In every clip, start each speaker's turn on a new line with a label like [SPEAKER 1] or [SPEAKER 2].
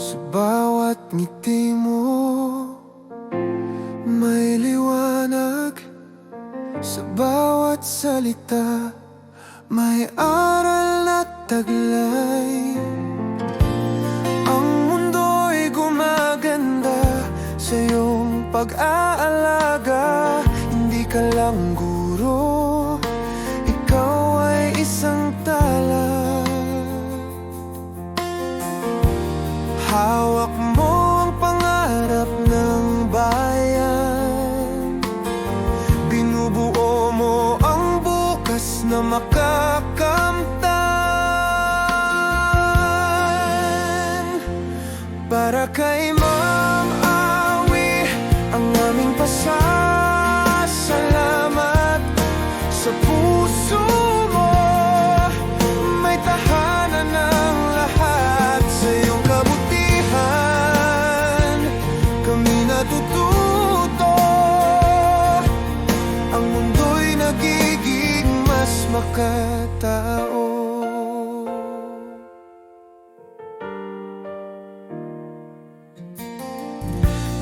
[SPEAKER 1] Sa bawat ngiti mo. May liwanag Sa bawat salita. May aral na taglay. Ang mundo'y gumaganda Sa iyong pag-aalaga. Hindi ka lang guro Hawak mo ang pangarap ng bayan. Binubuo mo ang bukas na makakamtan. Para kay Ma'am Awi Ang aming pasasalamat makatao.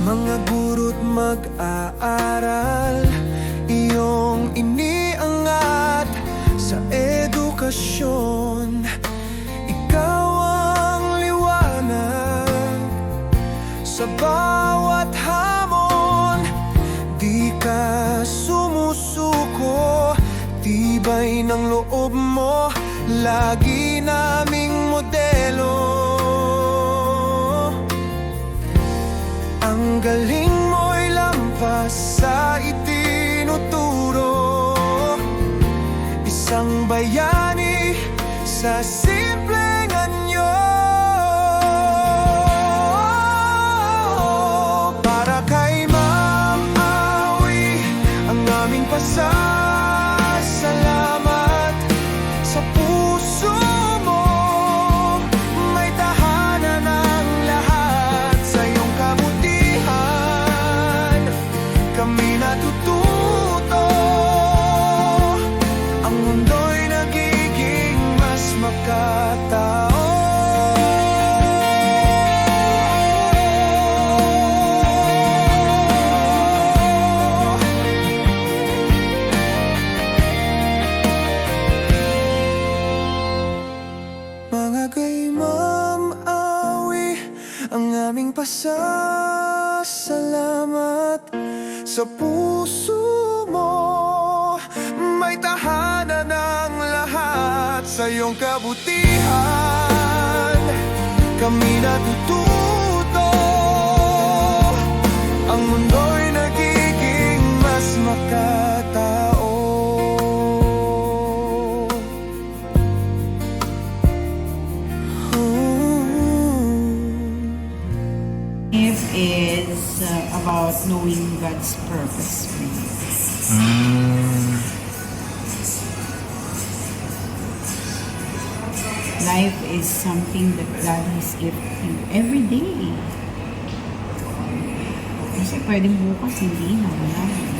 [SPEAKER 1] Mga guro't mag-aaral Iyong iniangat sa edukasyon. Ikaw ang liwanag sa bawat Tibay ng loob mo Lagi naming modelo. Ang galing mo'y lampas sa itinuturo. Isang bayani sa simpleng anyo. Para kay Ma'am Awi Ang aming pasasalamat Ang aming pasasalamat Sa puso mo. May tahanan ang lahat Sa iyong kabutihan. Kami natututo
[SPEAKER 2] If is uh, about knowing God's purpose for you. Life is something that God has given you every day. Kasi pwedeng bukas hindi na wala. na.